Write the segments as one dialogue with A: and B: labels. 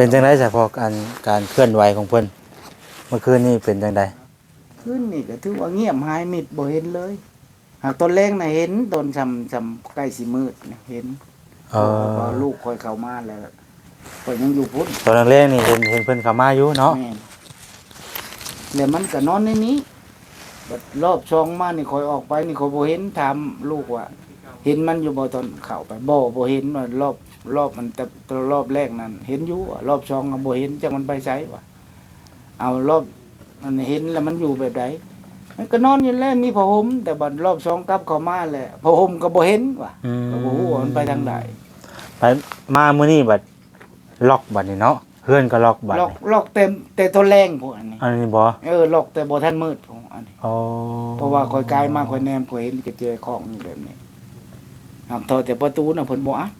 A: เป็นจังไดเฉพาะการการเคลื่อนไหวของเพิ่นเมื่อคืนนี้เป็นจังได
B: ขึ้นนี่ก็ถือว่าเงียบหายมิดบ่เห็นเลย หากตอนแรกน่ะเห็นตอนจำจำใกล้สิมืดน่ะเห็น
A: เออ
B: พอลูกคอยเข้ามาแล้วก็ยังอยู่พุ่น
A: ตอนแรกๆนี่เห็นเห็นเพิ่นเข้ามาอยู่เนาะ
B: แม่นแล้วมันก็นอนในนี้บัดรอบช่องมานี่คอยออกไปนี่คอยบ่เห็นถามลูกว่า เห็นมันอยู่บ่ตอนเข้าไปบ่บ่เห็นว่ารอบ รอบมันแต่แต่รอบแรกนั้น เห็นอยู่อะรอบช่องอะบ่เห็นจักมันไปไสวะเอารอบมันเห็นแล้วมันอยู่แบบใดมันก็นอนอยู่แล้วมีผ้าห่มแต่บัดรอบช่องกลับเข้ามาแล้วผ้าห่มก็บ่เห็นว่ะ
A: อืม
B: ก็บ่ฮู้ว่ามันไปทางใด
A: ไปมามื้อนี้บัดล็อกบัดนี่เนาะเพื่อนก็ล็อกบัด
B: ล็อกล็อกเต็มแต่ตัวแรงพวกอันนี้
A: อันนี้บ่
B: เออล็อกแต่บ่ทันมืดพวกอันนี้
A: อ๋อ
B: เพราะว่าคอยกายมาคอยแนมคอยเห็นก็เจอของอยู่แบบนี้หากเท่าแต่ประตูน่ะเพิ่นบ่อัด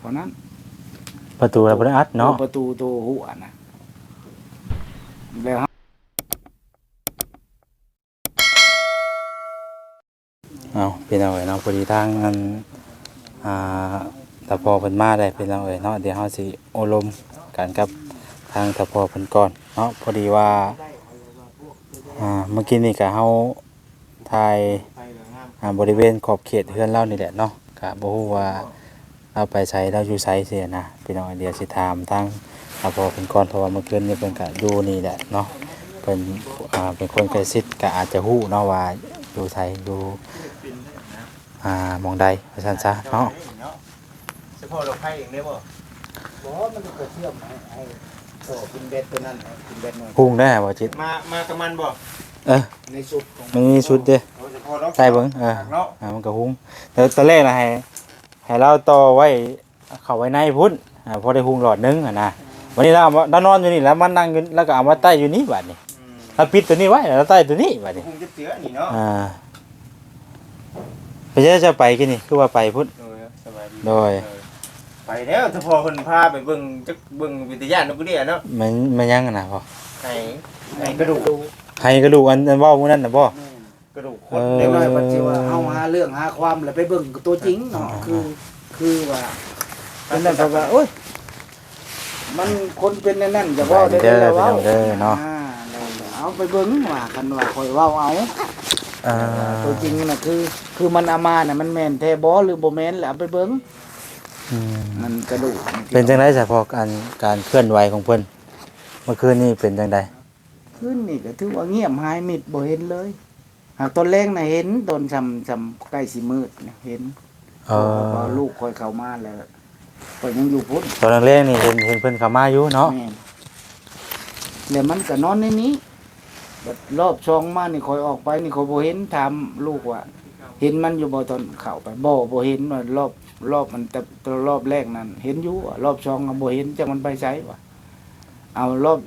B: เท่านั้น
A: ประตูเราบ่ได้อัดเนาะ
B: ประตูตัวหัวน่ะแล้ว
A: เอาเป็นเอาไว้เนาะพอดีทางอันอ่าตะพอเพิ่นมาได้เป็นเอาไว้เนาะเดี๋ยวเฮาสิโอลมกันกับทางตะพอเพิ่นก่อนเนาะพอดีว่าอ่าเมื่อกี้นี่ก็เฮาถ่ายอ่าบริเวณขอบเขตเฮือนเรานี่แหละเนาะก็บ่ฮู้ว่า เราไปไสเราอยู่ไสเสียนะพี่น้องเดี๋ยวสิถามทางตะพอเพิ่นก่อนเพราะว่าเมื่อคืนนี่เพิ่นก็อยู่นี่แหละเนาะเพิ่นอ่าเป็นคนใกล้ชิดก็อาจจะฮู้เนาะว่าอยู่ไสอยู่อ่ามองใดว่าซั่นซะเนาะ
C: เฉพาะดอกไผ่เองได้บ่
B: บ่มันก็เชื่อมให้ให้โตกินเบ็ดตัวนั้นให้กินเบ็ดหน่อย
A: พุ่งได้บ่จิต
C: มามากับมันบ่
A: เออ
B: ในสุดของ
A: มันมีชุดเด้
C: เอาเฉพาะดอก
A: ใส่เบิ่งเออ
C: เนาะ
A: อ่ามันก็หุ้งแต่ตอนแรกน่ะให้ ให้เราต่อไว้เข้าไว้ในพุ่นอ่าพอได้หุ้งหลอดนึงอะนะวันนี้เราเอามาเรานอนอยู่นี่แล้วมันนั่งอยู่แล้วก็เอามาใต้อยู่นี่บัดนี้
C: อืม
A: เราปิดตัวนี้ไว้แล้วใต้ตัวนี้บัดนี้
C: คงจะเสือนี่เนาะ
A: อ่าไปเจะจะไปกินนี่คือว่าไปพุ่น
C: โดยสบายดี
A: โดย
C: เออไปแล้วเฉพาะเพิ่นพาไปเบิ่งจักเบิ่งวิทยานนกกระเดียเนาะ
A: มันมันยังอะนะพ่อ
C: ให้ให้กระดูก
A: ให้กระดูกอันอันเว้ามื้อนั้นน่ะบ่
C: กระดูกค
A: เอนอ
B: เดี๋ยวหน่อยมันสิว่าเฮาหาเรื่องหาความแล้วไปเบิ่งตัวจริงเนาะคือ คือว่าเป็นนั่นเพราะว่าโอ๊ยมันคนเป็นนั่นนั่นจะเว้าได้
A: เด้อ
B: แล้ว
A: พี่
B: เว้า
A: น้องเด้อเนาะ
B: อ่แล้วเอาไปเบิ่งว่ากันว่าคอยเว้าเอา
A: อ่า
B: ตัวจริงน่ะคือ คือมันเอามาน่ะมันแม่นแท้บ่หรือบ่แม่นแล้วเอาไปเบิ่ง
A: อืม
B: มันกระดูก
A: เป็นจังไดเฉพาะการการเคลื่อนไหวของเพิ่นเมื่อคืนนี้เป็นจังได
B: ขึ้นนี่ก็ถือว่าเงียบหายมิดบ่เห็นเลย หากตอนแรกน่ะเห็นตอนจำจำใกล้สิมืดน่ะเห็น
A: เออ
B: พอลูกคอยเข้ามาแล้วก็ยังอยู่พุ่น
A: ตอนแรกๆนี่เห็นเห็นเพิ่นเข้ามาอยู่เนาะ
B: แม่นแล้วมันก็นอนในนี้บัดรอบช่องมานี่คอยออกไปนี่คอยบ่เห็นถามลูกว่า เห็นมันอยู่บ่ตอนเข้าไปบ่บ่เห็นว่ารอบรอบมันแต่แต่รอบแรกนั้น เห็นอยู่อะรอบช่องอะบ่เห็นจักมันไปไสวะเอารอบ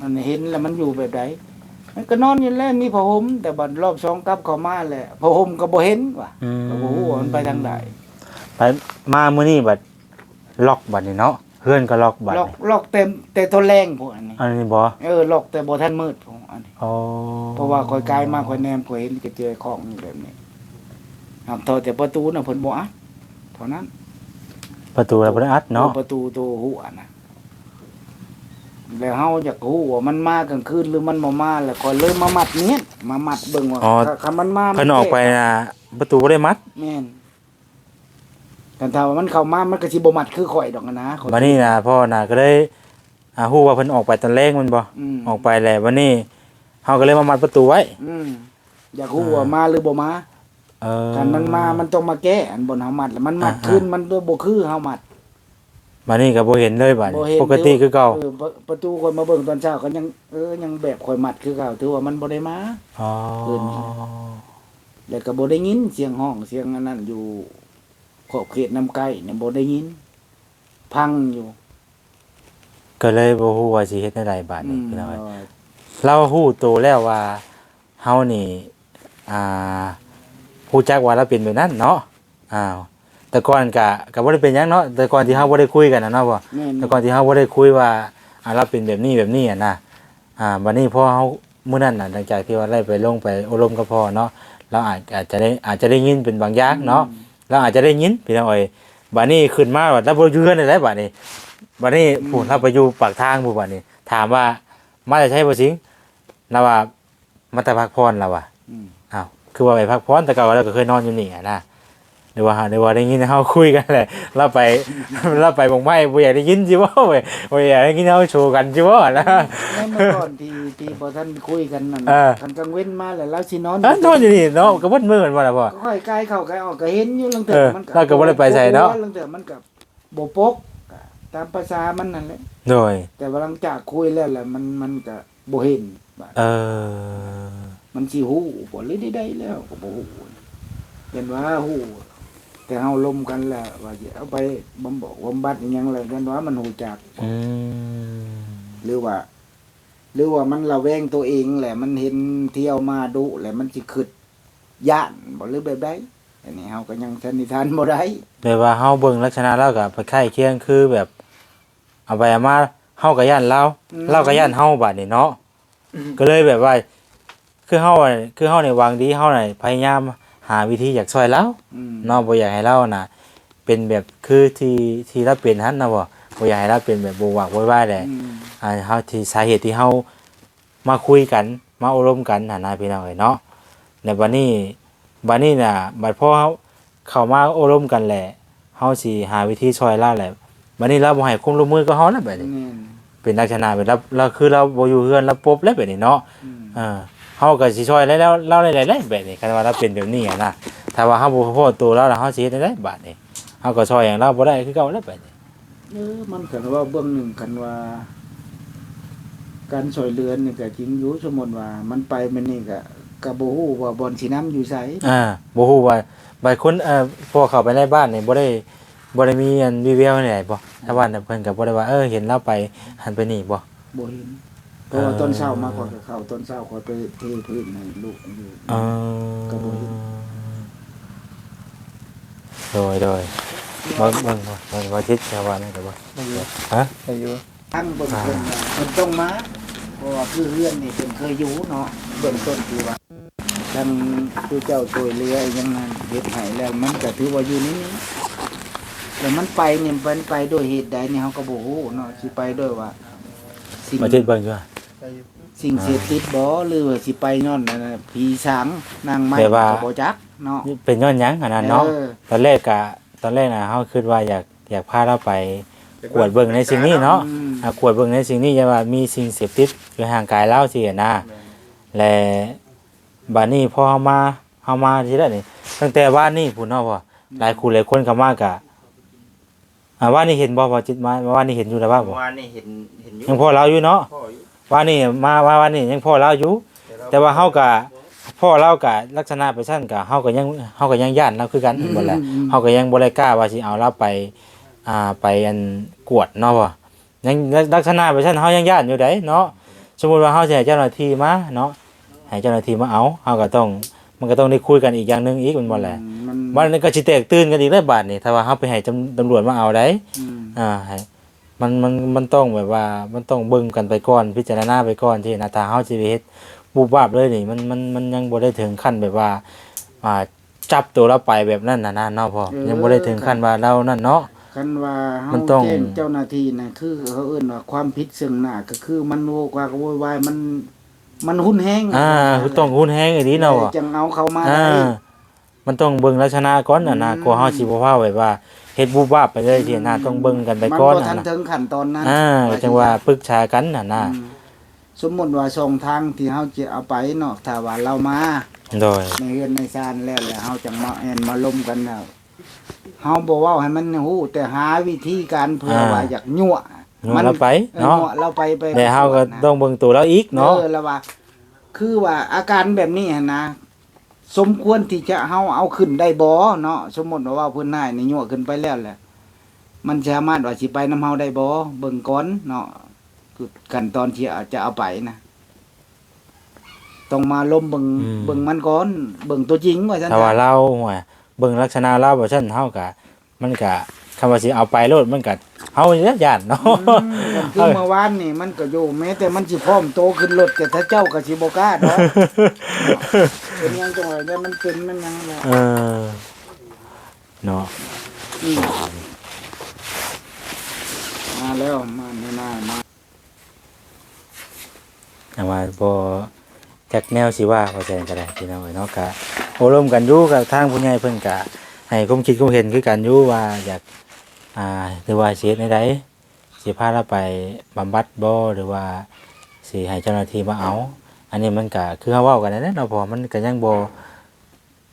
B: มันเห็นแล้วมันอยู่แบบใด มันก็นอนอยู่แล้วมีผ้าห่มแต่บัดรอบช่องกลับเข้ามาแล้วผ้าห่มก็บ่เห็นว่ะ
A: อืม
B: ก็บ่ฮู้ว่ามันไปทางใด
A: ไปมามื้อนี้บัดล็อกบัดนี่เนาะเพื่อนก็ล็อกบัด
B: ล็อก
A: นี่
B: ล็อกเต็มแต่ตัวแรงพวกอันนี้
A: อันนี้บ่
B: เออล็อกแต่บ่ทันมืดพวกอันนี้
A: อ๋อ
B: เพราะว่าคอยกายมาคอยแนมคอยเห็นก็เจอของอยู่แบบนี้หากเท่าแต่ประตูน่ะเพิ่นบ่อัดเท่านั้น
A: ประตูเราบ่ได้อัดเนาะ
B: ประตูตัวหัวน่ะ แล้วเฮาอยากฮู้ว่ามันมากลางคืนหรือมันบ่มาแล้วคอยเลยมามัดเนี้ยมามัดเบิ่งว่าถ้าถ้ามันมา
A: เพิ่นออกไปน่ะประตูบ่ได้มัด
B: แม่นแต่ถ้าว่ามันเข้ามามันก็สิบ่มัดคือข่อยดอกนะข่อย
A: บัดนี้น่ะพ่อน่ะก็เลยอ่าฮู้ว่าเพิ่นออกไปตอนแรกมันบ่
B: อืม
A: ออกไปแล้ววันนี้เฮาก็เลยมามัดประตูไว้
B: อืมอยากฮู้ว่ามาหรือบ่มา
A: เออ
B: กันมันมา มันต้องมาแก้ อันบนเฮามัดแล้วมันมัด
A: อ่า
B: ขึ้น มันด้วยบ่คือเฮามัด
A: บัดนี้ก็บ่เห็นเลยบัด
B: บ่
A: นี้
B: เห็น
A: ปกติคือเก่า
B: อประประตูคนมาเบิ่งตอนเช้าก็ยังเออยังแบบข่อยมัดคือเก่าถือว่ามันบ่ได้มา
A: อ๋อ
B: คืนนี้แล้วก็บ่ได้ยินเสียงห้องเสียงอันนั้นอยู่ขอบเขตน้ำใกล้เนี่ยบ่ได้ยิน พังอยู่
A: ก็เลยบ่ฮู้ว่าสิเฮ็ดได้ใดบัด
B: อื
A: นี้
B: ม
A: พี่น้องเอ้ยเราฮู้ตัวแล้วว่าเฮานี่ อ่าฮู้จักว่าเราเป็นแบบนั้นเนาะอ้าว แต่ก่อนก็ก็บ่ได้เป็นหยังเนาะแต่ก่อนที่เฮาบ่ได้คุยกันนะเนาะบ่
B: แม่น
A: แต่ก่อนที่เฮาบ่ได้คุยว่าอ่าเราเป็นแบบนี้แบบนี้อะนะอ่าบัดนี้พอเฮามื้อนั้นน่ะหลังจากที่ว่าได้ไปลงไปอบรมกับพ่อเนาะเราอาจอาจจะได้อาจจะได้ยินเป็นบางอย่างเนาะเราอาจจะได้ยินพี่น้องเอ้ยบัดนี้ขึ้นมาว่าเราบ่อยู่เฮือนได้บัดนี้บัดนี้ผู้เราไปอยู่ปากทางผู้บัดนี้ ถามว่ามาจะใช้บ่สิงเราว่ามาแต่พักพรเราว่า
B: อืม
A: อ้าวคือว่าไปพักพรแต่เก่าเราก็เคยนอนอยู่นี่อะนะ เดี๋ยวว่าเดี๋ยวว่าได้ยินเฮาคุยกันแหละเราไปเราไปบ่งไม้บ่อยากได้ยินจิบ่เว้ยบ่อยากได้ยินเฮาโชว์กันจิบ่นะ
B: ในเมื่อก่อนที่ที่บ่ทันคุยกันนั่น
A: เออ
B: คันกลางเว้นมาแล้วเราสินอน
A: เอ้านอนอยู่นี่เนาะก็เบิดมื้อกันบ่ล่ะพ่อ
B: ก็ค่อยกายเข้ากายออกก็เห็นอยู่ลังเถื่
A: เออ
B: มันก็
A: เราก็บ่ได้ไปใส่เนาะ
B: ลังเถื่อมันก็บ่ปกตามภาษามันนั่นแหละ
A: โดย
B: แต่ว่าหลังจากคุยแล้วแหละมันมันก็บ่เห็นว่า
A: เออ
B: มันสิฮู้บ่เลยได้ได้แล้วก็บ่ฮู้เป็นว่าฮู้ แต่เฮาลมกันแล้วว่าสิเอาไปบำบอกบำบัดอิหยังแล้วกันว่ามันฮู้จัก
A: อืม
B: หรือว่า หรือว่ามันระแวงตัวเองแหละ มันเห็นเที่ยวมาดุแหละมันสิคิดย่านบ่หรือแบบใดอันนี้เฮาก็ยังสันนิษฐานบ่ได้
A: แบบว่าเฮาเบิ่งลักษณะแล้วก็ไปใกล้เคียงคือแบบ เอาไปเอามาเฮาก็ย่านเราเราก็ย่านเฮาบัดนี้เนาะ ก็เลยแบบว่า คือเฮาอะคือเฮาในวางดีเฮาน่ะพยายามหาวิธีอยากช่วยเรา
B: อืม
A: เนาะบ่อยากให้เราน่ะ เป็นแบบคือที่ที่เราเป็นหั่นนะบ่บ่อยากให้เราเป็นแบบบ่หวักบ่ไหวแหละ
B: อืม
A: อ่าเฮาที่สาเหตุที่เฮามาคุยกันมาอบรมกันน่ะนะพี่น้องเอ้ยเนาะในบัดนี้บัดนี้น่ะบัดพอเฮาเข้ามาอบรมกันแหละเฮาสิหาวิธีช่วยเราแหละบัดนี้เราบ่ให้ความร่วมมือกับเฮาแล้วแบบนี้
B: แม่น
A: เป็นลักษณะแบบเราเราคือเราบ่อยู่เฮือนเราปบแล้วแบบนี้เนาะ
B: อืม
A: เออเฮาก็สิช่วยแล้วแล้วเราได้หลายๆแบบนี้คันว่าเราเป็นแบบนี้อะนะถ้าว่าเฮาบ่พอตัวเราแล้วเฮาสิเฮ็ดได้บาดนี้เฮาก็ช่วยอย่างเราบ่ได้คือเก่าแล้วแบบนี้
B: เออมันกันว่าเบื้องหนึ่งกันว่า การช่วยเหลือนี่ก็จริงอยู่สมมุติว่า มันไปมันนี่ก็ก็บ่ฮู้ว่าบ่อนสิน้ำอยู่ไส
A: อ่าบ่ฮู้ว่าบางคนเอ่อพอเข้าไปในบ้านนี่บ่ได้บ่ได้มีอันวิแววไหนบ่ถ้าบ้านน่ะเพิ่นก็บ่ได้ว่าเออเห็นเราไปหันไปนี่บ่
B: บ่เห็น เพราะว่า
A: เออ
B: ตอนเช้ามาก่อนก็เข้าตอนเช้าก่อนไปเทพื้นให้ลูกอยู่
A: เออ
B: ก็บ่เห็น
A: โดยโดยบ่เบิ่งบ่เบิ่งว่าจิตชาวบ้านนี่ก็บ่
C: อายุ
A: ฮะ
C: อายุ
B: ทั้งเบิ่งเพิ่นว่าเพิ่นต้องมาเพราะว่าคือเฮือนนี่เพิ่นเคยอยู่เนาะเบื้องต้นคือว่าทั้งผู้เจ้าช่วยเหลืออยังนั้นเฮ็ดให้แล้วมันก็ถือว่าอยู่ในนี้แต่มันไปเนี่ยมันไปด้วยเหตุใดเนี่ยเฮาก็บ่ฮู้เนาะสิไปด้วยว่าสิ่ง
A: บ่จิตเบิ่งอยู่ ว่า
C: อายุ
B: สิ่งเสพติดบ่หรือว่าสิไปย้อนนั่นน่ะผีสางนางไม้
A: แต่ว่า
B: ก็บ่จักเนาะ
A: นี่เป็นย้อนหยังอันนั้นเนาะ
B: ออ
A: ตอนแรกก็ตอนแรกน่ะเฮาคิดว่าอยากอยากพาเราไปกวดเบิ่งในสิ่งนี้เนาะ
B: อืม
A: อะกวดเบิ่งในสิ่งนี้จะว่ามีสิ่งเสพติดอยู่ห่างกายเราสิอะนะ และบัดนี้พอเฮามาเฮามาทีละนี่ตั้งแต่บ้านนี้พุ่นเนาะพ่อหลายคู่หลายคนก็มากะอ่าว่านี่เห็นบ่บ่จิตมาว่านี่เห็นอยู่แล้วว่าบ่
C: เมื่อวานนี่เห็นเห็นอยู่
A: ยังพ่อเราอยู่เนาะ
C: พ่ออยู่
A: ว่านี่มาว่าว่านี่ยังพ่อเราอยู่ แต่ว่าเฮาก็พ่อเราก็ลักษณะไปซั่นก็เฮาก็ยังเฮาก็ยังย่านเราคือกันบ่แหละเฮาก็ยังบ่ได้กล้าว่าสิเอาเราไปอ่าไปอันกวดเนาะพ่อยังลักษณะไปซั่นเฮายังย่านอยู่ไดเนาะสมมุติว่าเฮาสิให้เจ้าหน้าที่มาเนาะให้เจ้าหน้าที่มาเอาเฮาก็ต้องมันก็ต้องได้คุยกันอีกอย่างหนึงอีกแมันบ่แหละ
B: มัน
A: มันก็สิแตกตื่นกันอีกแล้วบาดนี่ถ้าว่าเฮาไปให้ตำตำรวจมาเอาได้
B: อืม
A: อ่าให้ มันมันมันต้องแบบว่ามันต้องเบิ่งกันไปก่อน พิจารณาไปก่อนที่นะถ้าเฮาสิไปเฮ็ดบูบวาบเลยนี่มันมันมันยังบ่ได้ถึงขั้นแบบว่าอ่าจับตัวเราไปแบบนั้นน่ะนะเนาะพ่อยังบ่ได้ถึงขั้นว่าเรานั่นเนาะ
B: คันว่าเฮา
A: มันต้อง
B: แจ้งเจ้าหน้าที่น่ะคือเขาเอิ้นว่าความผิดซึ่งหน้าก็คือมันโวกว่าก็โวยวายมัน มันหุนแฮง
A: อ่าคือต้องหุนแฮงอีหลีเนาะพ่อ
B: จังเอาเขามา
A: อ่า
B: ได้
A: มันต้องเบิ่งลักษณะก่อนน่ะนะ
B: อืม
A: กลัวเฮาสิบ่ว่าไว้ว่า เฮ็ดบูบวาบไปเลยที่น่ะต้องเบิ่งกันไป
B: มัน
A: ก่อน
B: บ่
A: น่ะ
B: ทัน
A: นะ
B: ถึงขั้นตอนนั้น
A: อ่าจังว่าปรึกษากันน่ะนะ
B: อืมสมมุติว่าช่องทางที่เฮาจะเอาไปเนาะถ้าว่าเรามา
A: โดย
B: ในเฮือนในซานแล้วแล้วเฮาจังมาแอนมาลมกันแล้วเฮาบ่เว้าให้มันฮู้แต่หาวิธีการเพื่อว่าอยากยั่ว
A: ย้อนเราไป
B: เออ
A: เนาะ
B: ยั่วเราไปไป
A: แต่เฮาก็ต้องเบิ่งตัวเราอีกเนาะ
B: เออแล้วว่า คือว่าอาการแบบนี้หั่นนะ สมควรที่จะเฮาเอาขึ้นได้บ่เนาะสมมุติว่าเพิ่นนายนี่ยั่วขึ้นไปแล้วแหละมันสามารถว่าสิไปนํเฮาได้บ่เบิ่งก่อนเนาะคือขั้นตอนที่อาจจะเอาไปนะต้องมาล้มเบิ่ง
A: อืม
B: เบิ่งมันก่อนเบิ่งตัวจริงว่าซั่น
A: ถ้าว่า
B: ซะ
A: เราหัวเบิ่งลักษณะเราบ่ซั่นเฮาก็มันก็ คำว่าสิเอาไปโลดมันก็เฮานี่แหละย่านเนาะ
B: อืมคือเมื่อวานนี่มันก็อยู่แม้แต่มันสิพร้อมโตขึ้นรถแต่ถ้าเจ้าก็สิบ่กล้าดอกเป็นหยังจังหวะเนี่ยมันเป็นมันหยังล่ะ
A: เออเนาะ
B: อืมมาแล้วมาในหน้ามา
A: แต่ว่าบ่จักแนวสิว่าว่าแซ่นก็ได้พี่น้องเอ้ยเนาะก็โอ้ร่วมกันอยู่กับทางผู้ใหญ่เพิ่นก็ให้ความคิดความเห็นคือกันอยู่ว่าอยาก อ่าหรือว่าสิเฮ็ดในใดสิพาเราไปบำบัดบ่หรือว่าสิให้เจ้าหน้าที่มาเอา อันนี้มันก็คือเฮาเว้ากันนั่นแหละเนาะเพอมันก็ยังบ่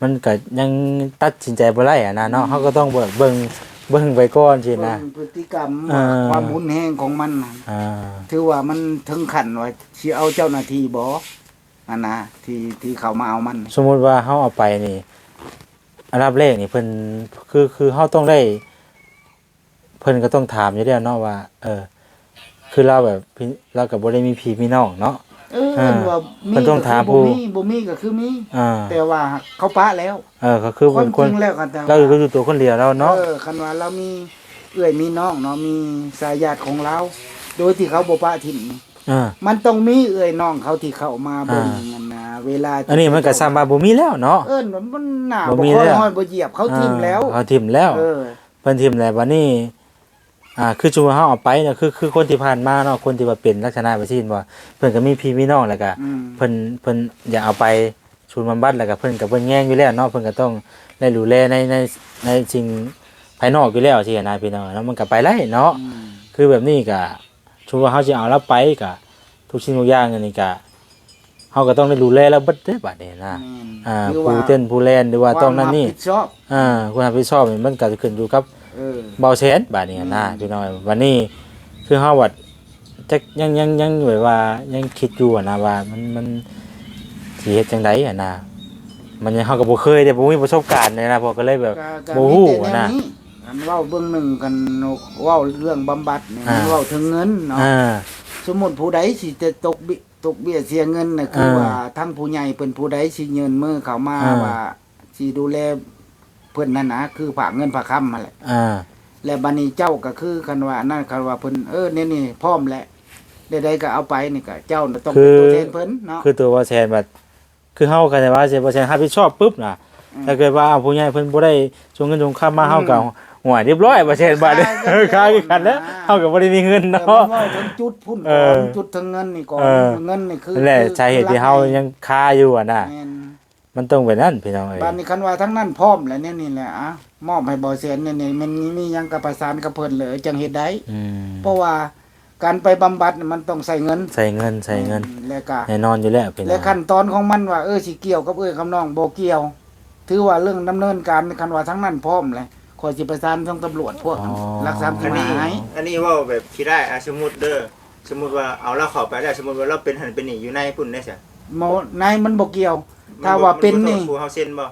A: มันก็ยังตัดสินใจบ่ได้อะนะเนาะเฮาก็ต้องเบิ่งเบิ่งเบิ่งไปก่อนสินะ
B: เบิ่งพฤติกรรม
A: อ่า
B: ความหุนแห้งของมันน่ะ
A: อ่า
B: ถือว่ามันถึงขั้นว่าสิเอาเจ้าหน้าที่บ่อันนะที่ที่เขามาเอามัน
A: สมมุติว่าเฮาเอาไปนี่อันดับแรกนี่เพิ่นคือคือเฮาต้องได้ เพิ่นก็ต้องถามอยู่แล้วเนาะว่า เออ คือเราแบบพี่เราก็บ่ได้มีพี่มีน้องเนาะ
B: เออ
A: อ่า
B: ว่ามี
A: มันต้อง
B: ก็คื
A: ถาม
B: บ่
A: ผู้
B: มีบ่มีก็คือมี
A: อ่า
B: แต่ว่าเขาปะแล้ว
A: เออก็คือ
B: ค
A: เป็นน
B: จ
A: คน
B: ริงแล้วกันแต่
A: เราก็อยู่ตัวคนเดียวแล้วเนาะ
B: เออคันว่าเรามีเอื้อยมีน้องเนาะมีสายญาติของเรา โดยที่เขาบ่ปะถิ่น
A: อ่า
B: มันต้องมีเอื้อยน้องเขาที่เข้ามาเบิ่ง
A: อ่า
B: นั่นนะเวลาที่
A: อันนี้มันก็สร้างมาบ่มีแล้วเนาะ
B: เอิ้นว่ามันหนา
A: บ่
B: บ่
A: มี
B: ค่อย
A: แล้ว
B: ห้อยบ่เหยียบเขาทิ่มแล้ว
A: อ่าเขาทิ่มแล้ว
B: เออ
A: เพิ่นทิ่มแล้วบัดนี้ อ่าคือจุว่าเฮาเอาไปเนี่ยคือคือคนที่ผ่านมาเนาะคนที่ว่าเป็นลักษณะแบบนี้บ่เพิ่นก็มีพี่มีน้องแล้วก็
B: อืม
A: เพิ่นเพิ่นอยากเอาไปศูนย์บำบัดแล้วก็เพิ่นก็เพิ่นแย่งอยู่แล้วเนาะเพิ่นก็ต้องได้ดูแลในในในสิ่งภายนอกอยู่แล้วสินะพี่น้องเนาะมันก็ไปได้เนาะ
B: อืม
A: คือแบบนี้ก็ชุว่าเฮาสิเอาเราไปก็ทุกสิ่งทุกอย่างอันนี้ก็เฮาก็ต้องได้ดูแลแล้วเบิดเด้อบัดนี้นะ
B: แม่น
A: อ่า
B: หรือ
A: ผู้เต้นผู้แล่นหรือว่าต้องนั่นนี่
B: ความรับผิดชอบ
A: อ่าคุณรับผิดชอบนี่มันก็จะขึ้นอยู่กับ
B: เออ
A: เบาแสนบัดนี้นะ
B: อืม
A: พี่น้องวันนี้คือเฮาวัดจักยังยังยังแบบว่ายังคิดอยู่อะนะว่ามันมันสิเฮ็ดจังไดอะนะมันยังเฮาก็บ่เคยได้บ่มีประสบการณ์เลยนะพอก็เลยแบบ
B: ก็ก็
A: บ่ฮู้
B: มีแต่แนว
A: นะ
B: นี้อันเว้าเบื้องหนึ่งกันเว้าเรื่องบำบัดนี่
A: อ่า
B: เว้าถึงเงินเนาะ
A: อ่า
B: สมมุติผู้ใดสิจะตกบิตกเบี้ยเสียเงินน่ะคือ
A: อ่า
B: ว่าทั้งผู้ใหญ่เพิ่นผู้ใดสิเงินมือเขามา
A: อ่า
B: ว่าสิดูแล เพิ่นนั่นนะคือฝากเงินฝากค้ำมาแหละ
A: อ่า
B: และบัดนี้เจ้าก็คือกันว่านั่นคันว่าเพิ่นเออนี่นี่พร้อมแล้วใดๆก็เอาไปนี่ก็เจ้าน่ะต้องเป็นตัวแทนเพิ่นเนาะ
A: คือตัวเบาแสนบัดคือเฮาก็ได้ว่าสิเบาแสนรับผิดชอบปุ๊บน่ะ
B: อืม
A: ถ้าเกิดว่าเอาผู้ใหญ่เพิ่นบ่ได้ส่งเงินส่งค่ามา
B: อืม
A: เฮาก็หัวเรียบร้อยเบาแสนบาทเด้
B: ขายกัน
A: ขายกันแล้ว
B: อ่า
A: เฮาก็บ่ได้มีเงิน
B: แต่
A: เนาะ
B: มันเว้าถึงจุดพุ่น
A: เอ
B: ก่อ
A: อ
B: นจุดถึงเงินนี่ก่อน
A: เออ
B: เงินนี่คือ
A: นั่นแหละ
B: คือ
A: สาเหตุที่เฮายังคาอยู่อะนะ
B: แม่น
A: มันต้องเป็นนั่นพี่น้องเอ้ย
B: บ้านนี้คันว่าทั้งนั้นพร้อมแล้วเนี่ยนี่แหละอะมอบให้บ่อแสนเนี่ยนี่มันมีหยังกับประสานกับเพิ่นเลยจังเฮ็ดได้
A: อืม
B: เพราะว่าการไปบำบัดน่ะมันต้องใส่เงิน
A: ใส่เงินใส่เงิน
B: แล้วก็
A: แน่นอนอยู่แล้วพี่น้
B: และ
A: อง
B: ขั้นตอนของมันว่าเออสิเกี่ยวกับเอ้ยคำน้องบ่เกี่ยว ถือว่าเรื่องดำเนินการคันว่าทั้งนั้นพร้อมเลยขอยสิประสานทางตำรวจพวกรักษา
C: อั
B: ผู้
C: นนี้
B: หาย
C: อันนี้เว่าแบบคิดได้อะสมมุติเด้อ สมมุติว่าเอาเราเข้าไปได้สมมุติว่าเราเป็นหันเป็นนี่อยู่ในพุ่นได้ซะ
B: หมอนายมันบ่เกี่ยว ถ้าว่าเป็นนี่
C: มับ่โทษผู้เฮาเซ็นบ่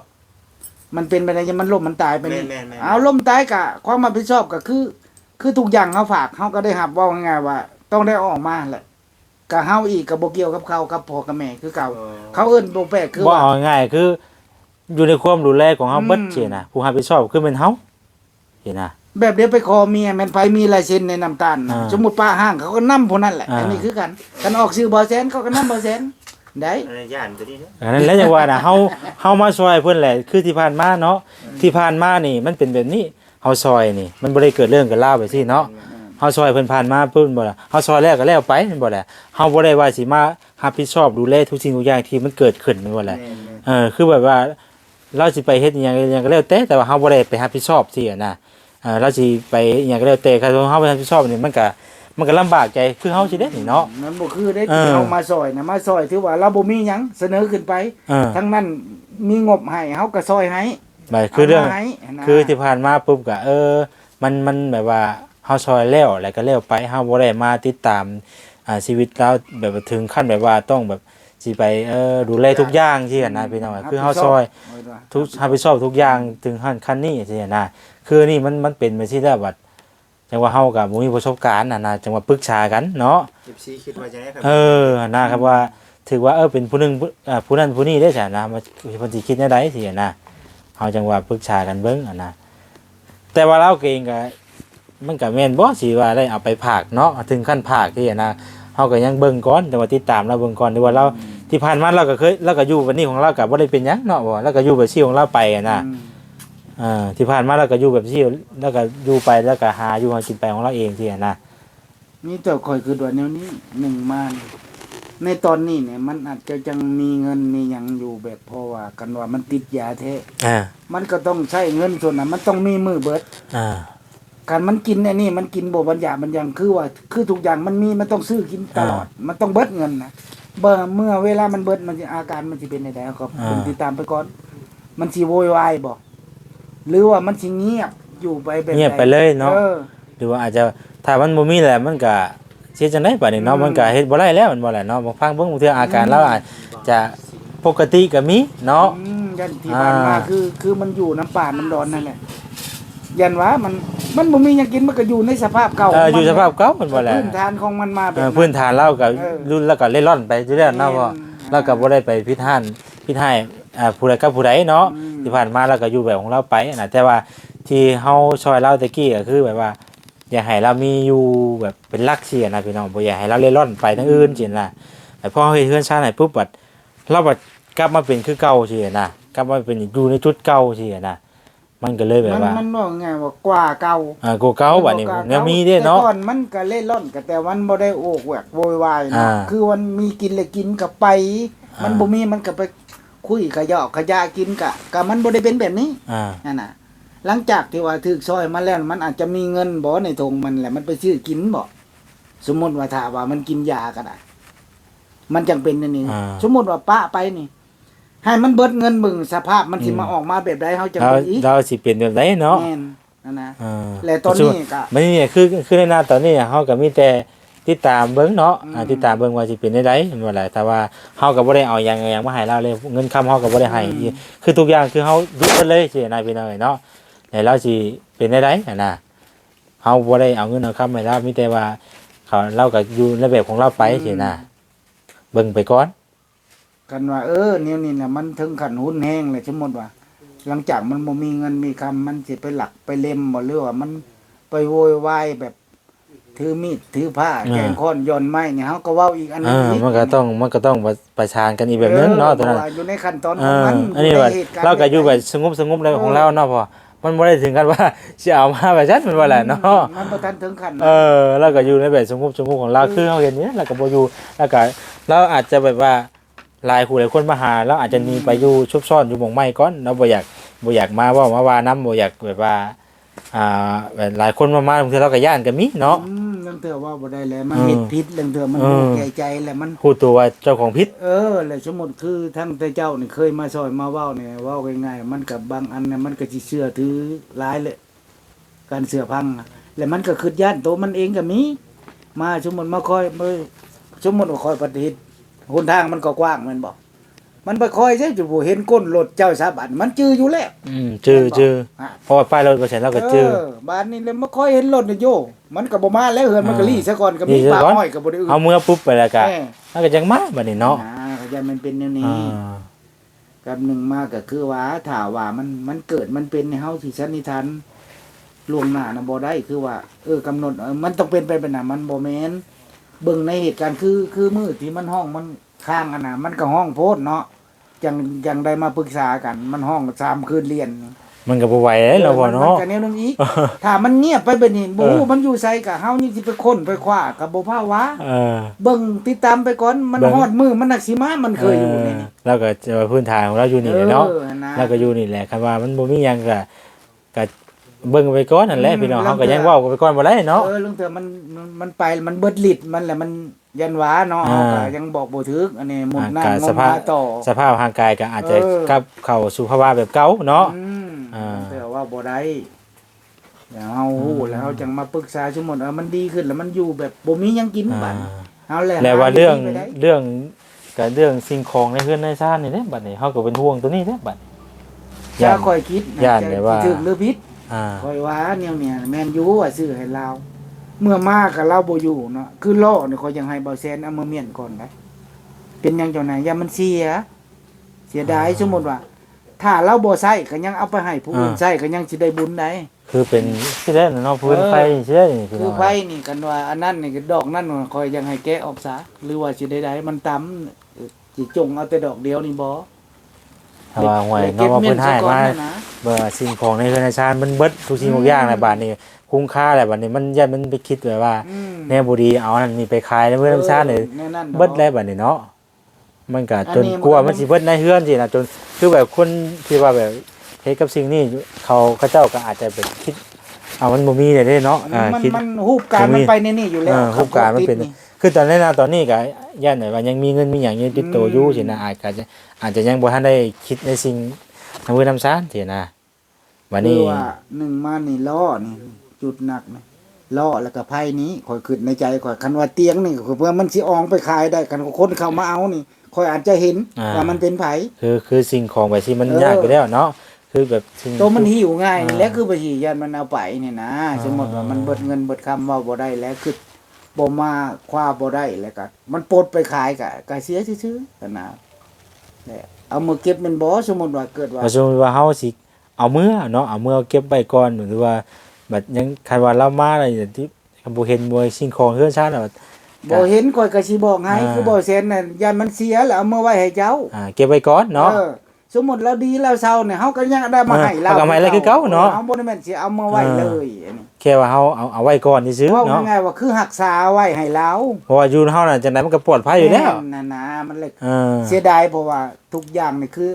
B: มันเป็นไปได้ยังมันล่มมันตายไปนี่
C: แม่นๆๆ
B: เอาล่มตายกะ ความรับผิดชอบก็คือ คือทุกอย่างเขาฝากเขาก็ได้หับเว่าง่ายๆว่า ต้องได้ออกมาแหละกับเฮาอีกกับโบเกี่ยวกับเขากับพ่อกับแม่คือเก่า
C: เออ
B: เขาเอิ้นโบแปลกคือ
A: บ่
B: ว่า
A: เอาง่ายๆคือ อยู่ในความดูแลของเฮา
B: อืม
A: เบิดสินะผู้รับผิดชอบคือเป็นเฮาสินะ
B: แบบเดียวไปคอเมียแม่นไฟมีลายเซ็นในน้ำตาลนะ
A: อ่า
B: สมมุติป้าห้างเขาก็นำพวกนั้นแหละ
A: อ่า
B: อันนี้คือกันกันออกซื้อบ่แสนเขาก็นำบ่แสน ได้
C: อันนี้ย่านตัวนี้เนาะ
A: อันนั้นแล้วอย่างว่าน่ะเฮาเฮามาซอยเพิ่นแหละคือที่ผ่านมาเนาะที่ผ่านมานี่มันเป็นแบบนี้เฮาซอยนี่ มันบ่ได้เกิดเรื่องเกิดราวไปสิเนาะเฮาซอยเพิ่นผ่านมาเพิ่นบ่ล่ะเฮาซอยแล้วก็แล้วไปแม่นบ่ล่ะเฮาบ่ได้ว่าสิมารับผิดชอบดูแลทุกสิ่งทุกอย่างที่มันเกิดขึ้นแม่นบ่ล่ะ
C: แม่น
A: เออคือแบบว่าเราสิไปเฮ็ดอิหยังอิหยังก็แล้วแต่แต่ว่าเฮาบ่ได้ไปรับผิดชอบสิอะนะเออเราสิไปอิหยังก็แล้วแต่ถ้าเฮาไปรับผิดชอบนี่มันก็ มันก็ลำบากใจคือเฮาสิเด้นี่เนาะ
B: มันบ่คือได้
A: เออ
B: ที่เอามาซอยนะมาซอยถือว่าเราบ่มีหยังเสนอขึ้นไป
A: เออ
B: ทั้งนั้นมีงบให้เฮาก็ซอยให้
A: หมายคือเรื่องา
B: มาให้นะ
A: คือที่ผ่านมาปุ๊บก็เออ มันมันแบบว่าเฮาซอยแล้วแล้วก็แล้วไปเฮาบ่ได้มาติดตามอ่าชีวิตเราแบบว่าถึงขั้นแบบว่าต้องแบบสิไปเออดูแลทุกอย่างที่อะนะพี่น้องคือเฮาซอย ทุกรับผิดชอบทุกอย่างถึงขั้นขั้นนี้สินะคือนี่มันมันเป็นไปที่ได้บัด จังว่าเฮากับบ่มีประสบการณ์น่ะนะจังว่าปรึกษากันเนาะ
C: FC คิดว่าจังได๋ครับ
A: เออนะครับว่าถือว่าเออเป็นผู้หนึงผู้อ่าผู้นั้นผู้นี้ได้จ้ะนะมาเพิ่นสิคิดแนวใดสิอะนะเฮาจังว่าปรึกษากันเบิ่งอะนะแต่ว่าเราก็เองก็มันก็แม่นบ่สิว่าได้เอาไปผากเนาะถึงขั้นผากที่อะนะเฮาก็ยังเบิ่งก่อนแต่ว่าติดตามเราเบิ่งก่อนดีว่าเราที่ผ่านมาเราก็เคยเราก็อยู่วันนี้ของเราก็บ่ได้เป็นหยังเนาะบ่เราก็อยู่แบบซี่ของเราไปอะนะ
B: อืม
A: อ่าที่ผ่านมาเราก็อยู่แบบที่แล้วก็อยู่ไปแล้วก็หาอยู่หากินไปของเราเองที่นะ
B: นี่แต่คอยคือตัวแนวนี้หนึ่งมานี่ในตอนนี้เนี่ยมันอาจจะยังมีเงินมีหยังอยู่แบบเพราะว่ากันว่ามันติดยาแท้
A: อ่า
B: มันก็ต้องใช้เงินส่วนนั้นมันต้องมีมือเบิด
A: อ่า
B: การมันกินเนี่ยนี่มันกินบ่บรรยามันยังคือว่า คือทุกอย่างมันมีมันต้องซื้อกินตลอด มันต้องเบิดเงินนะเบ่เมื่อเวลามันเบิดมันจะอาการมันจะเป็นยังไงเอาก็
A: อ่า
B: คุณติดตามไปก่อน มันสิโวยวายบ่ หรือว่ามันสิเงียบอยู่ไปแบบ
A: เงียบไปเลยเนาะ
B: ออ
A: หรือว่าอาจจะถ้ามันบ่มีแหละมันก็เสียจังได๋บัดนี้เนาะ
B: อืม
A: มันก็เฮ็ดบ่ได้แล้วมันบ่แหละเนาะบางฟังเบิ่งบางเทื่ออาการ
B: อืม
A: เราอาจจะปกติก็มีเนาะ
B: อืมยันที่ผ่านมา
A: อ่า
B: คือคือมันอยู่น้ำป่าน้ำร้อนนั่นแหละยันว่ามันมันบ่มีหยังกินมันก็อยู่ในสภาพเก่า
A: เอออยู่
B: ขง
A: ส
B: มัน
A: ภาพเก่ามันบ่แหละ
B: พื้นฐานของมันมาแบบ
A: เออ
B: นั้น
A: พื้นฐานเราก็
B: เออ
A: รุ่นแล้วก็เล่ร่อนไปอยู่แล้วเนาะ
B: แม่น
A: เพราะเราก็บ่ได้ไปพิธานพิธายอ่าผู้ใดกับผู้ใดเนาะ
B: อืม
A: ที่ผ่านมาเราก็อยู่แบบของเราไปนะแต่ว่าที่เฮาช่วยเราตะกี้ก็คือแบบว่า อยากให้เรามีอยู่แบบเป็นหลักเสียนะพี่น้องบ่อยากให้เราเล่ร่อนไปทางอื่นสินะแต่พอเฮ็ดเฮือนชาติให้ปุ๊บบัดเราบัดกลับมาเป็นคือเก่าสินะกลับมาเป็นอยู่ในจุดเก่าสินะมันก็เลยแบบ
B: มัน
A: ว่า
B: มันว่าไงว่ากว่าเก่า
A: อ่ากูเก่าบัดนี้
B: กว่า
A: ยังมีเด้เนาะ
B: แต่ก่อนมันก็เล่ร่อนก็แต่มันบ่ได้โอกแวกโวยวาย
A: อ่า
B: เนาะคือมันมีกินเลยกินกับไป
A: อ่ามั
B: มันบ่มีมันก็ไป คุยขยอกขยะกินกะก็มันบ่ได้เป็นแบบนี้
A: อ่า
B: นั่นน่ะ หลังจากที่ว่าถูกซอยมาแล้ว มันอาจจะมีเงินบ่ในทงมันแหละมันไปซื้อกินบ่สมมุติว่าถ้าว่ามันกินยาก็ได้มันจังเป็นอันนี้
A: อ่า
B: สมมุติว่าป้าไปนี่ ให้มันเบิดเงินมึงสภาพมันสิมาออกมาแบบใดเฮาจัง
A: เรา
B: เป็นอีก
A: เราสิเป็นแบบไหนเนาะ
B: แม่นนั่นนะ
A: อ่า
B: และตอนนี้ก็
A: มันนี่คือคือในหน้าตอนนี้เฮาก็มีแต่ ติดตามเบิ่งเนาะอ่า
B: อืม
A: ติดตามเบิ่งว่าสิเป็นได้ไดแม่นบ่ล่ะแต่ว่าเฮาก็บ่ได้เอาหยังหยังมาให้เราเลยเงินคำเฮาก็บ่ได้ให้อีกคือทุกอย่างคือเฮายุบไปเลยสินายพี่น้อยเนาะแล้วเราสิเป็นได้ไดอะนะเฮาบ่ได้เอาเงินเอาคำให้เรามีแต่ว่าเขาเราก็อยู่ในแบบของเราไปสินะเบิ่งไปก่อน
B: กันว่าเออเนี่ยนี่นะมันถึงขันหุ้นแห้งเลยสมมติว่า หลังจากมันบ่มีเงินมีคำมันสิไปหลักไปเล่มบ่หรือว่ามันไปโวยวายแบบ ถือมีดถือผ้า
A: อ่า
B: แกงค้อนย้อนไม้เนี่ยเฮาก็เว้าอีกอันหนึ
A: อ่าง
B: อีก
A: มันก็ต้องมันก็ต้องประประชานกันอีกแบบนึงเนาะตอนนั้น
B: พรว่อยู่ในขั้นตอนข
A: เอ
B: อง
A: อ
B: มัน
A: อันนี้ว่า
B: ในหตุ
A: เราก็อยู่แบบสงบสงบเลยของเราเนาะพอมันบ่ได้ถึงกันว่าสิเอามาแบบนั้นมันว่าแหละเนาะ
B: มันบ่ทันถึงขั้นนั้น
A: เออเราก็อยู่ในแบบสงบสงบของเราคือเราเห็นเนี้ยเราก็บ่อยู่แล้วก็เราอาจจะแบบว่าหลายผู้หลายคนมาหาเราอาจจะหนีไปอยู่ชุบซ่อนอยู่หม่องไม้ก่อนเราบ่อยากบ่อยากมาเว่ามาว่านํบ่อยากแบบว่า อ่าแบบหลายคนมามาบางทีเราก็ย่านก็มีเนาะ
B: อืมเรื่องเถื่อว่าบ่ได้แล้วมัน
A: เออ
B: เฮ็ดผิดเรื่องเถื่อมัน
A: เออ
B: รู้แก่ใจแล้วมัน
A: พูดตัวว่าเจ้าของพิษ
B: เออแล้วสมมุติคือทั้งแต่เจ้านี่เคยมาซอยมาเว้าเนี่ยเว้าง่ายๆมันกับบางอันเนี่ยมันก็สิเชื่อถือหลายเลยการเสือพังน่ะแล้วมันก็คือย่านตัวมันเองก็มีมาสมมุติมาคอยมาสมมุติว่าคอยปฏิทินหนทางมันก็กว้างแมันบอก มันไปคอยใช่จุบ่เห็นก้นรถเจ้าสาบันมันจื้ออยู่แล้ว
A: อืมจื้อจื้อ
B: ฮะ
A: เพราะว่าป้ายรถประชาชนเราก็จื้อ
B: เออบ้านนี้เลยมาคอยเห็นรถนี่โยมันก็บ่มาแล้วเฮือนมันก็
A: อ่า
B: ลี่ซะก่อนก็มี
A: ลี่ซะ
B: ปาก
A: ก่อน
B: อ้อยก็บ่ได้อื่น
A: เอามือปุ๊บไปแล้วก็
B: แม่
A: มันก็จังมาบัดนี้เนาะ
B: อ่าก็จะมันเป็นแนว
A: อ่
B: นี้ากับหนึ่งมาก็คือว่าถ้าว่ามันมันเกิดมันเป็นในเฮาสิสันนิษฐานล่วงหน้านะบ่ได้คือว่า เออกำหนดเออมันต้องเป็นไปเป็นน่ะมันบ่แม่นเบิ่งในเหตุการณ์คือคือมือที่มันห้องมันข้างกันน่ะมันก็ห้องโพดเนาะ จังจังได้มาปรึกษากัน มันห้องสามคืนเรียน
A: มันก็บ่ไหวแล้วเราบ่
B: มั
A: เนาะ
B: ก็แนวนึงอีกถ้ามันเงียบไปแบบนี้บ่ฮู้
A: เออ
B: มันอยู่ไสก็เฮานี่สิไปค้นไปคว้าก็บ่พาวะ
A: เออ
B: เบิ่งติดตามไปก่อนมัน
A: เบิ่ง
B: ฮอดมือมันนักสิมามันเคยอยู่นี่นี่
A: แล้วก็จะว่าพื้นฐานของเราอยู่นี่แหละเนาะ
B: ออนะ
A: แล้วก็อยู่นี่แหละคันว่ามันบ่มีหยังก็ก็เบิ่งไปก่อนนั่นแหละ
B: อืม
A: พี่น้อง
B: แล้ว
A: เฮาก็ยัง
B: แต่
A: เว้ากันไปก่อนบ่ได้เนาะ
B: เออเรื่องเธอมันมันมันไปมันเบิดลิดมันแหละมัน ยันหวาเนาะ
A: อ่า
B: เอาก็ยังบอกบ่ถึกอันนี้หมุนหน้า
A: อ่าง
B: ง
A: ส
B: ม
A: ภาพ
B: มาต่อ
A: สภาพร่างกายก็อาจจะ
B: เออ
A: กลับเข้าสู่ภาวะแบบเก่าเนาะ
B: อืม
A: อ่า
B: แต่ว่าบ่ได้เดี๋ยวเฮาฮู้แล้วเฮาจังมาปรึกษาสมมุติเออมันดีขึ้นแล้วมันอยู่แบบบ่มีหยังกิน
A: อ่า
B: บัดเฮาแหละ
A: แล้วว่า
B: ห
A: เรื่อง
B: วิธีไปได้
A: เรื่องก็เรื่องสิ่งของในเฮือนในซ่านนี่เด้บัดนี้เฮาก็เป็นห่วงตัวนี้เด้บัด
B: อย่าค่อยคิดนะ
A: ย่าน
B: จะ
A: แบบว่า
B: สิถึกหรือผิด
A: อ่า
B: ค่อยว่าแนวเนี่ยแม่นอยู่ว่าซื้อให้เรา เมื่อมาก็เราบ่อยู่เนาะคือล้อนี่เขายังให้เบาแซนเอามาเมียนก่อนได้เป็นหยังเจ้านายอย่ามันเสีย เสียดายสมมุติว่า ถ้าเราบ่ใช้ก็ยังเอาไปให้ผู้อื่น
A: อ่า
B: ใช้ก็ยังสิได้บุญได้
A: คือเป็นที่ได้เนาะพื้น
B: เออ
A: ไฟใช่พี่
B: คื
A: น้
B: อ
A: อง
B: ไผนี่กันว่าอันนั้นนี่ก็ดอกนั้นว่าคอยยังให้แกะออกซะหรือว่าสิได้ได้มันตำสิจงเอาแต่ดอกเดียวนี่บ่
A: ถ้าว่าห่วย
B: แล้ว
A: เนาะว่าเพิ่นให้
B: ก็บ
A: มา
B: เงินซะก่อนนะ
A: เบ่สิ่งของในธนาคารมันเบิดทุกสิ่งทุกอย่างแหละบาดนี้ คุ้มค่าแหละบาดนี้มันย่านมันไปคิดแบบว่า
B: อืม
A: แนวบ่ดีเอานั่นนี่ไปขายในเพื่อนธรรมชาตินี่
B: แน่นั่น
A: เบิดแล้วบัดนี้เนาะมันก็จน
B: อันนี้มัน
A: กลัวมันสิเบิดในเฮือนสินะจนคือแบบคนที่ว่าแบบเฮ็ดกับสิ่งนี้เขาเขาเจ้าก็อาจจะแบบคิดเอามันบ่มีได้เด้เนาะอ่า
B: มัน
A: คิด
B: มันฮูบการมันไปในนี่อยู่แล้ว
A: เออฮูบการมันเป็น
B: ขับถติด
A: คือตอนนี้นะตอนนี้ก็ย่านไหนว่ายังมีเงินมีหยังอยู่ติดตัวอยู่สินะอาจจะอาจจะยังบ่ทันได้คิดในสิ่งทางเพื่อนธรรมชาติสินะวัน
B: คื
A: นี้
B: อว่าหนึ่งมานี่ล้อนี่ จุดหนักนะล้อแล้วก็ไพ่นี้ข่อยขึ้นในใจข่อยคันว่าเตียงนี่ก็เพื่อมันสิอองไปขายได้กันคนเข้ามาเอานี่ข่อยอาจจะเห็นว่ามันเป็นไผ
A: คือคือสิ่งของแบบที่มัน
B: เออ
A: ยากอยู่แล้วเนาะคือแบบสิ่ง
B: ตัวมันหิวง่ายนี่
A: อ่า
B: แหล้วคือบ่หิยันมันเอาไปนี่นะ
A: อ่า
B: สมมุติว่ามันเบิดเงินเบิดคำเว้าบ่ได้แล้วคือบ่มาคว้าบ่ได้แล้วก็มันปลดไปขายก็ก็เสียซื่อๆกันนะแหละเอามือเก็บแมันบ่สมมุติว่าเกิดว่า
A: ว่าสมมุติว่าเฮาสิเอามือเนาะเอามือเก็บไว้ก่อนหรือว่าแบบยังคันว่าเรามาอะไรอย่างที่คำบ่เห็นบ่สิ่งของเฮือนชาติแล้ว
B: บ่เห็นข่อยก็สิบอกให้
A: อ่า
B: คือบ่เซ็นน่ะยันมันเสียแล้วเอามาไว้ให้เจ้า
A: อ่าเก็บไว้ก่อนเนาะ
B: ออสมมุติเราดีเราเศร้าเนี่ยเฮาก็ยังได้มา
A: เออ
B: ให้เรา
A: เอากำไรเลยคือเก่าเนาะ
B: เฮาบ่ได้แม่นสิเอามาไว้
A: เออ
B: เลยอันนี้
A: แค่ว่าเฮาเอาเอาไว้ก่อนซื่อ
B: เพราะ
A: ๆเนาะ
B: ง่ายๆว่าคือรักษาไว้ให้เรา
A: เพราะว่าอยู่เฮาน่ะจังได๋มันก็ปลอดภัยอยู่แล้ว
B: ม่นนั่นนะมันเลย
A: เออ
B: เสียดายเพราะว่าทุกอย่างนี่คือ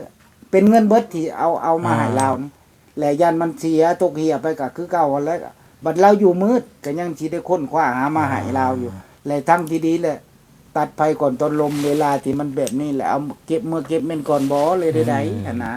B: เป็นเงินเบิดที่เอาเอามา
A: อ่า
B: ให้เรานี่ และยันมันเสียตกเหียไปก็คือเก่าหั้นแหล้วบัดเราอยู่มืดก็ยังสิได้ค้นคว้าหามาให้เราอยู่และทั้งที่ดีแหละตัดไฟก่อนตอนลมเวลาที่มันแบบนี้แหละเอาเก็บเมื่อเก็บเม่นก่อนบ่เลยได้ๆอะนะ